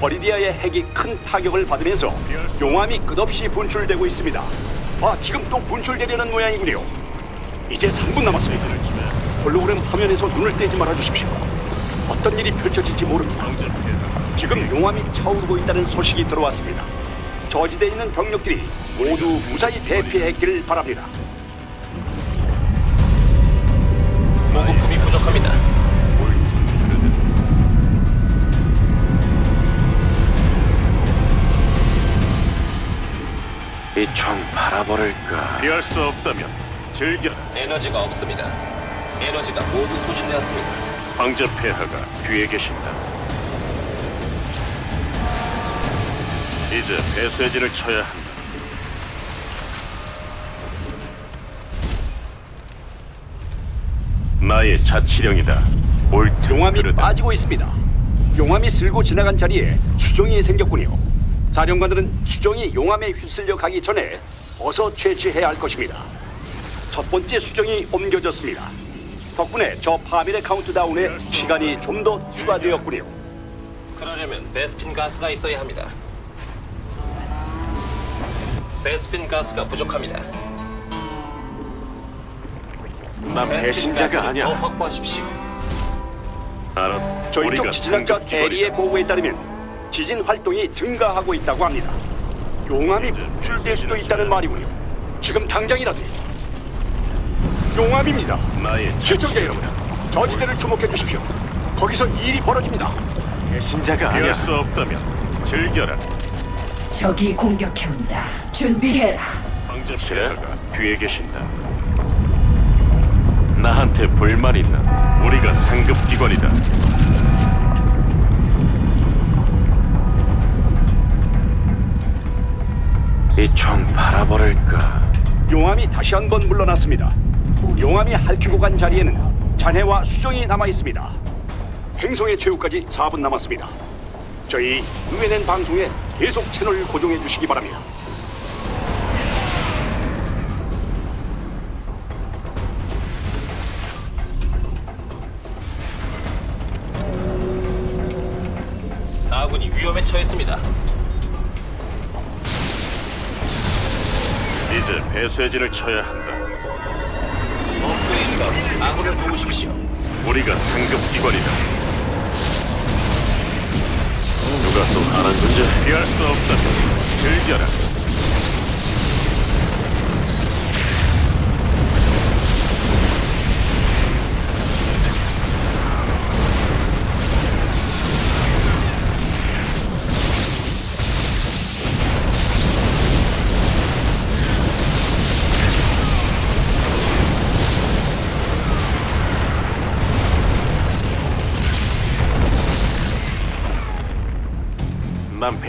버리디아의 핵이 큰 타격을 받으면서 용암이 끝없이 분출되고 있습니다. 아, 지금 또 분출되려는 모양이군요. 이제 3분 남았습니다. 홀로그램 화면에서 눈을 떼지 말아 주십시오. 어떤 일이 펼쳐질지 모릅니다. 지금 용암이 차오르고 있다는 소식이 들어왔습니다. 저지대에 있는 병력들이 모두 무사히 대피했기를 바랍니다. 총 바라버릴까 피할 수 없다면 즐겨 에너지가 없습니다. 에너지가 모두 소진되었습니다. 황제 폐하가 뒤에 계신다 이제 배쇄진을 쳐야 한다 나의 자치령이다 옳든 용암이 그르든 빠지고 있습니다. 용암이 쓸고 지나간 자리에 수정이 생겼군요. 사령관들은 수정이 용암에 휩쓸려 가기 전에 어서 채취해야 할 것입니다. 첫 번째 수정이 옮겨졌습니다. 덕분에 저 파밀의 카운트다운에 시간이 좀 더 추가되었군요. 그러려면 베스핀 가스가 있어야 합니다. 베스핀 가스가 부족합니다. 난 베스핀 배신자가 가스를 더 아니야 확보하십시오. 알아 저희 쪽 지진학자 대리의. 보고에 따르면 지진 활동이 증가하고 있다고 합니다. 용암이 분출될 수도 있다는 말이군요. 지금 당장이라도 용암입니다. 나의 시청자 여러분, 저지대를 주목해 주십시오. 거기서 일이 벌어집니다. 배신자가 아니야 피할 수 없다면 즐겨라 적이 공격해온다. 준비해라. 황제 폐하가 뒤에 계신다. 나한테 불만 있나? 우리가 상급 기관이다. 이총 바라버릴까? 용암이 다시 한 번 물러났습니다. 용암이 핥히고 간 자리에는 잔해와 수정이 남아 있습니다. 행성의 최후까지 4분 남았습니다. 저희 UNN 방송에 계속 채널 고정해 주시기 바랍니다. 이제 배쇄진을 쳐야 한다. 업그레이드가 아군을 도우십시오. 우리가 상급 기관이다. 누가 또 하는 거지? 피할 수 없다면 즐겨라.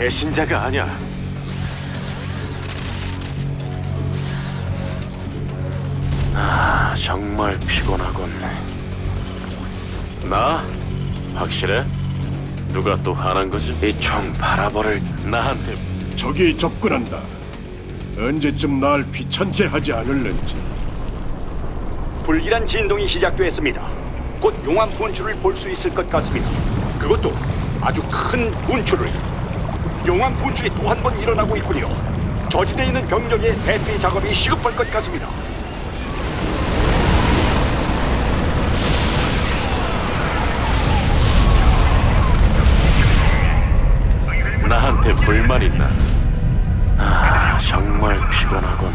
배신자가 아니야. 아, 정말 피곤하군. 나? 확실해? 누가 또 하는 거지? 이 총 바라버릴 나한테 적이 접근한다. 언제쯤 날 귀찮게 하지 않을는지. 불길한 진동이 시작되었습니다. 곧 용암 분출을 볼 수 있을 것 같습니다. 그것도 아주 큰 분출을. 용암 분출이 또 한 번 일어나고 있군요. 저지대에 있는 병력의 대피 작업이 시급할 것 같습니다. 나한테 불만 있나? 아, 정말 피곤하군.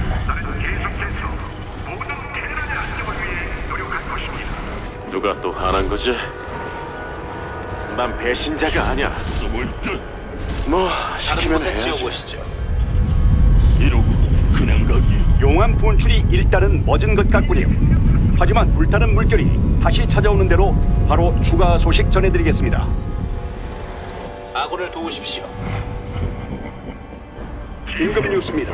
누가 또 하는 거지? 난 배신자가 아니야. 뭐 다른 시키면 곳에 해야지. 지어보시죠. 이러고 그냥 가기. 용암 분출이 일단은 멎은 것 같군요. 하지만 불타는 물결이 다시 찾아오는 대로 바로 추가 소식 전해드리겠습니다. 아군을 도우십시오. 긴급 뉴스입니다.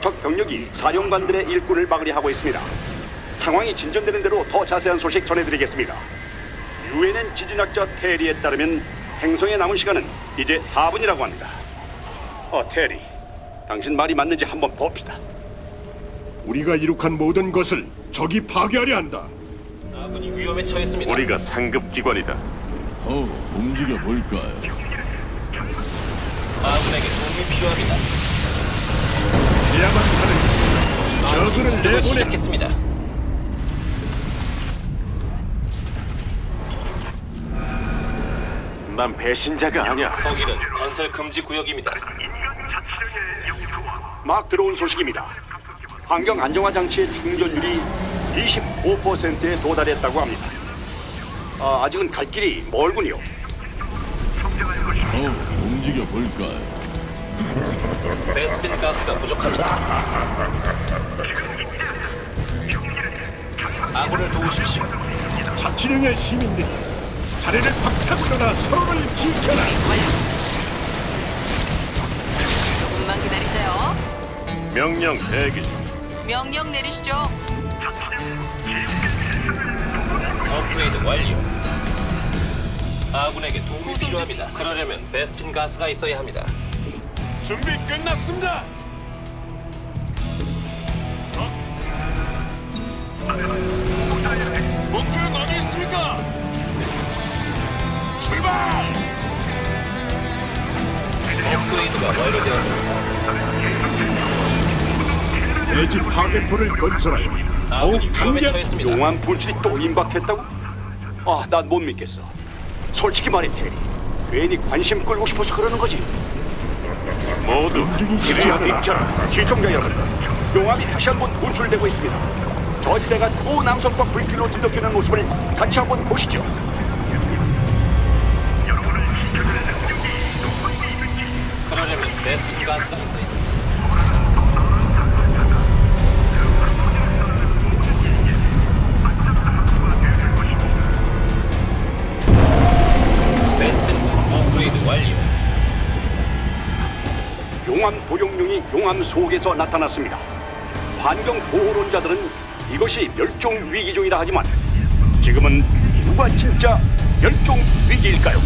적 병력이 사령관들의 일꾼을 막으려 하고 있습니다. 상황이 진전되는 대로 더 자세한 소식 전해드리겠습니다. 유엔엔 지진학자 테리에 따르면 행성에 남은 시간은 이제 4분이라고 합니다. 어, 테리. 당신 말이 맞는지 한번 봅시다. 우리가 이룩한 모든 것을 적이 파괴하려 한다. 아군이 위험에 처했습니다. 우리가 상급 기관이다. 어, 움직여 볼까요? 아군에게 도움이 필요합니다. 해야만 하는 저그를 공격을 내보내. 시작했습니다. 난 배신자가 아니야. 거기는 건설 금지 구역입니다. 막 들어온 소식입니다. 환경 안정화 장치의 충전율이 25%에 도달했다고 합니다. 아, 아직은 갈 길이 멀군요. 어, 움직여 볼까요? 베스핀 가스가 부족합니다. 아군을 도우십시오. 자치령의 시민들이 자리를 박차고 일어나 서로를 지켜라. 조금만 기다리세요. 명령 대기. 명령 내리시죠. 업그레이드 완료. 아군에게 도움이 필요합니다. 그러려면 베스핀 가스가 있어야 합니다. 준비 끝났습니다. 대지 파괴포를 건설하여 아군이 더욱 위험에 강력 처했습니다. 용암 분출이 또 임박했다고? 아, 난 못 믿겠어. 솔직히 말해, 테리. 괜히 관심 끌고 싶어서 그러는 거지. 모두 지지 길을 않으라. 시청자 여러분, 용암이 다시 한번 분출되고 있습니다. 저지대가 또 남성과 불길로 뒤덮이는 모습을 같이 한번 보시죠. 그러려면 베스핀 가스가 있어야 용암 도용룡이 용암 속에서 나타났습니다. 환경 보호론자들은 이것이 멸종 위기 종이라 하지만 지금은 누가 진짜 멸종 위기일까요?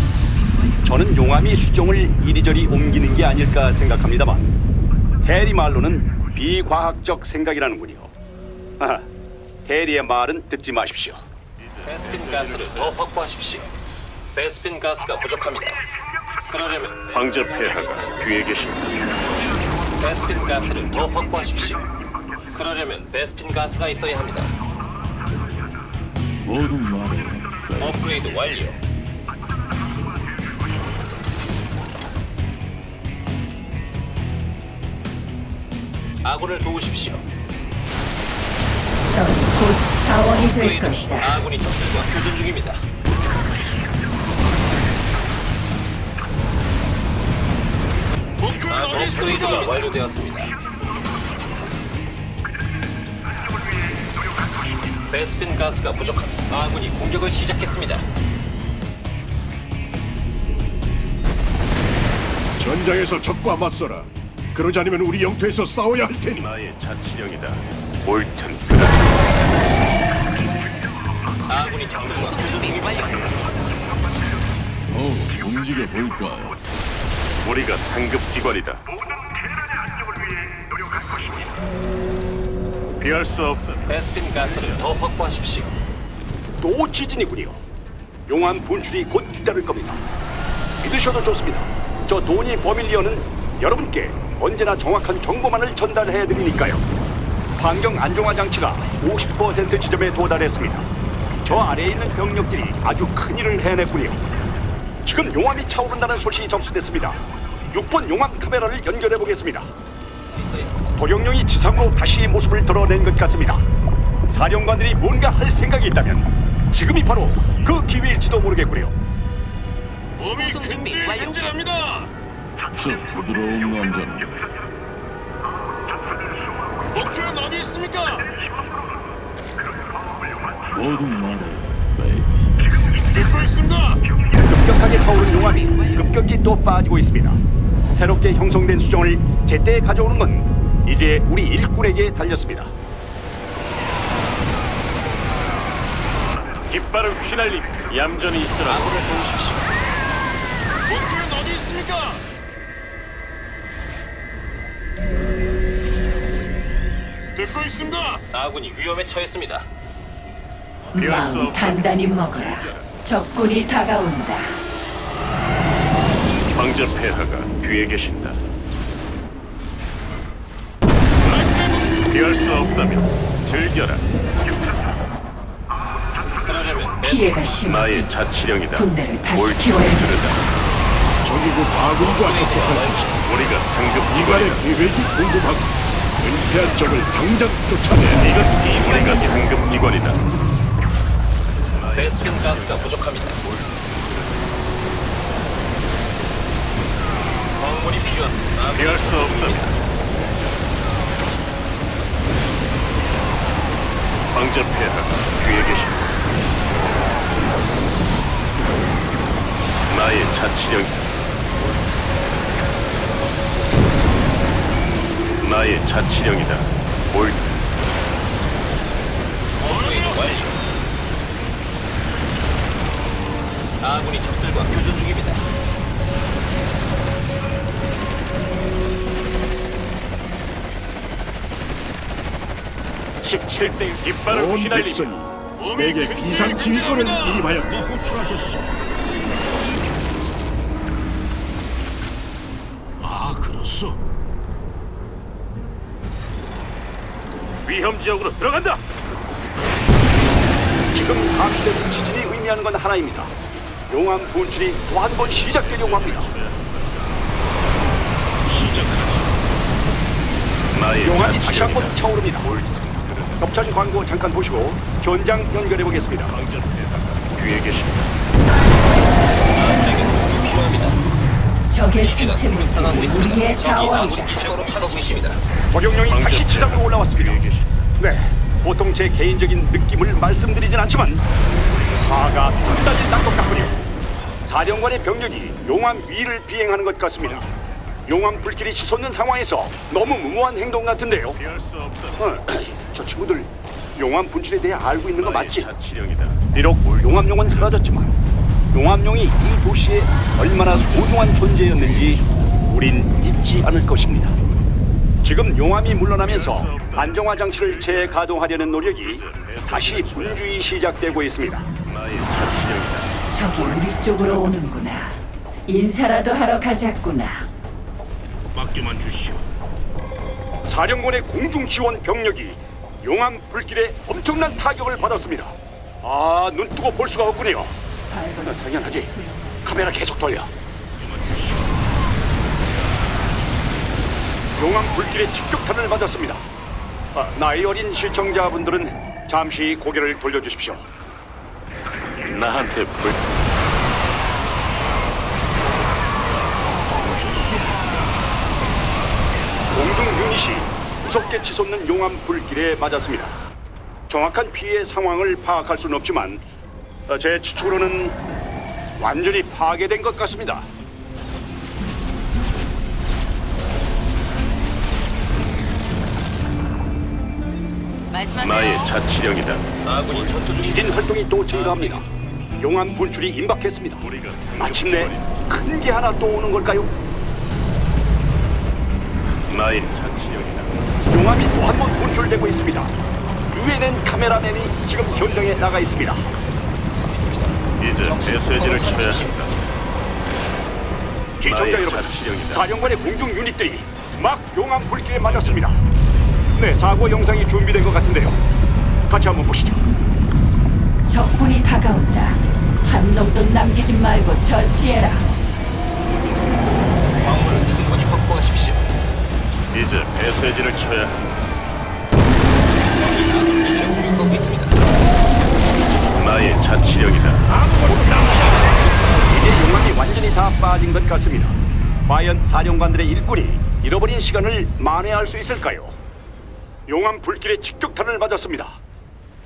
저는 용암이 수종을 이리저리 옮기는 게 아닐까 생각합니다만 대리 말로는 비과학적 생각이라는군요. 아, 대리의 말은 듣지 마십시오. 베스핀 가스를 더 확보하십시오. 베스핀 가스가 부족합니다. 그러려면 황제 폐하가 뒤에 계십니다. 베스핀 가스를 더 확보하십시오. 그러려면 베스핀 가스가 있어야 합니다. 모두 말해. 업그레이드 완료. 아군을 도우십시오. 적이 곧 자원이 될 업그레이드. 것이다. 아군이 적들과 교전 중입니다. 아군 업그레이드가 완료되었습니다. 베스핀 가스가 부족합니다. 아군이 공격을 시작했습니다. 전장에서 적과 맞서라. 그러지 않으면 우리 영토에서 싸워야 할 테니. 나의 자치령이다. 옳든 그르든 아군이 적들과 교전 중입니다. 어, 움직여 볼까요? 우리가 상급 기관이다. 피할 수 없는 베스핀 가스를 더 확보하십시오. 또 지진이군요. 용암 분출이 곧 뒤따를 겁니다. 믿으셔도 좋습니다. 저 도니 버밀리언은 여러분께 언제나 정확한 정보만을 전달해 드리니까요. 환경 안정화 장치가 50% 지점에 도달했습니다. 저 아래에 있는 병력들이 아주 큰 일을 해냈군요. 지금 용암이 차오른다는 소식이 접수됐습니다. 6번 용암 카메라를 연결해 보겠습니다. 도령령이 지상으로 다시 모습을 드러낸 것 같습니다. 사령관들이 뭔가 할 생각이 있다면 지금이 바로 그 기회일지도 모르겠군요. 구성 준비 완료. 저 부드러운 남자는 목표는 어디 있습니까? 모두 말해, 베이비. 듣고 있습니다. 급격하게 차오른 용암이 급격히 또 빠지고 있습니다. 새롭게 형성된 수정을 제때 가져오는 건 이제 우리 일꾼에게 달렸습니다. 깃발을 휘날리며 얌전히 있으라. 아군을 도우십시오. 듣고 있습니다. 아군이 위험에 처했습니다. 마음 단단히 먹어라. 적군이 다가온다. 황제 폐하가 뒤에 계신다. 피할 수 없다면 즐겨라. 피해가 심해 나의 자치령이다. 군대를 다시 옳지 키워야 그르다. 적이고 과군과 접촉할 것이다. 우리가 상급 기관이다. 계획이 궁금하고 은폐한 적을 당장 쫓아내. 이것 우리가 상급 기관이다. 베스핀 가스가 부족합니다. 광물이 필요합니다. 피할 수 없다면 황제 폐하가 뒤에 계신다. 나의 자치령이다. 나의 자치령이다. 옳다. 아군이 적들과 교전 중입니다. 십칠 대 깃발을 온 백성이 내게 비상 지휘권을 이임하였다. 호출하셨소. 아, 그렇소. 위험 지역으로 들어간다. 지금 감시되는 지진이 의미하는 건 하나입니다. 용암 분출이 또 한 번 시작되려고 합니다. 용암이 다시 한. 번 차오릅니다. 협찬 광고 잠깐 보시고 현장 연결해 보겠습니다. 뒤에 필요합니다. 적의 기지가 생체 공격당하고 물질이 있습니다. 우리의 자원이다. 황제 다시 지상으로 올라왔습니다. 네, 보통 제 개인적인 느낌을 말씀드리진 않지만 화가 단단히 난것 같군요. 사령관의 병력이 용암 위를 비행하는 것 같습니다. 용암 불길이 치솟는 상황에서 너무 무모한 행동 같은데요. 피할 수 없다. 어, 저 친구들 용암 분출에 대해 알고 있는 거 맞지? 자치령이다. 비록 용암용은 사라졌지만 용암용이 이 도시에 얼마나 소중한 존재였는지 우린 잊지 않을 것입니다. 지금 용암이 물러나면서 안정화 장치를 재가동하려는 노력이 다시 분주히 시작되고 있습니다. 적이 우리 쪽으로 오는구나. 인사라도 하러 가자꾸나. 맡겨만 주시오. 사령관의 공중 지원 병력이 용암 불길에 엄청난 타격을 받았습니다. 아, 눈 뜨고 볼 수가 없군요. 아, 당연하지. 카메라 계속 돌려. 용암 불길에 직격탄을 맞았습니다. 아, 나이 어린 시청자분들은 잠시 고개를 돌려주십시오. 나한테 불. 공중 유닛이 무섭게 치솟는 용암 불길에 맞았습니다. 정확한 피해 상황을 파악할 수는 없지만 어, 제 추측으로는 완전히 파괴된 것 같습니다. 말씀하세요. 나의 자치령이다. 아군이 전투. 지진 활동이 또 증가합니다. 용암 분출이 임박했습니다. 우리가 마침내 큰 게 하나 또 오는 걸까요? 나의 자치령이다. 용암이 또 한 번 분출되고 있습니다. 유엔엔 카메라맨이 지금 현장에 나가 있습니다. 이제 메시지를 쳐야 한다. 나의 여러분. 사령관의 공중 유닛들이 막 용암 불길에 맞았습니다. 네, 사고 영상이 준비된 것 같은데요. 같이 한번 보시죠. 적군이 다가온다. 한 놈도 남기지 말고 처치해라. 광물을 충분히 확보하십시오. 이제 메시지를 쳐야. 아군 공격하고 있습니다. 나의 자치령이다. 이제 용암이 완전히 다 빠진 것 같습니다. 과연 사령관들의 일꾼이 잃어버린 시간을 만회할 수 있을까요? 용암 불길에 직격탄을 맞았습니다.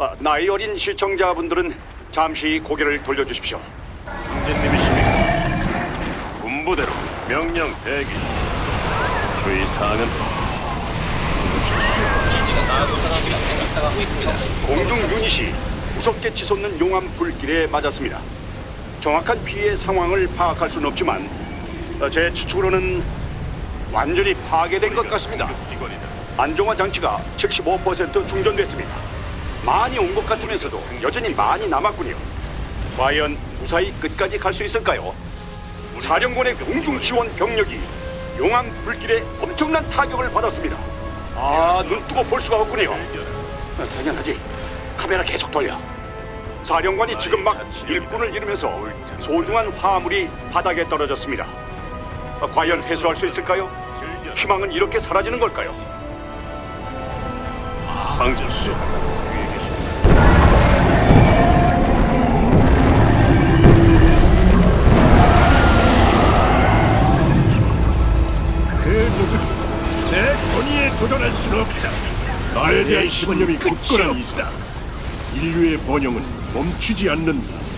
아, 나이 어린 시청자분들은 잠시 고개를 돌려주십시오. 형제님이십니까? 본부대로 명령 대기. 주의 사항은 기지가 있습니다. 공중 유닛이 무섭게 치솟는 용암 불길에 맞았습니다. 정확한 피해 상황을 파악할 수는 없지만 어, 제 추측으로는 완전히 파괴된 것 같습니다. 안정화 장치가 75% 충전됐습니다. 많이 온 것 같으면서도 여전히 많이 남았군요. 과연 무사히 끝까지 갈 수 있을까요? 사령관의 공중 지원 병력이 용암 불길에 엄청난 타격을 받았습니다. 아, 눈 뜨고 볼 수가 없군요. 아, 당연하지. 카메라 계속 돌려. 사령관이 지금 막 일꾼을 잃으면서 소중한 화물이 바닥에 떨어졌습니다. 아, 과연 회수할 수 있을까요? 희망은 이렇게 사라지는 걸까요? 방전수. 내 권위에 도전할 수는 없다. 나에 대한 신념이 굳건한 이상 인류의 번영은 멈추지 않는다.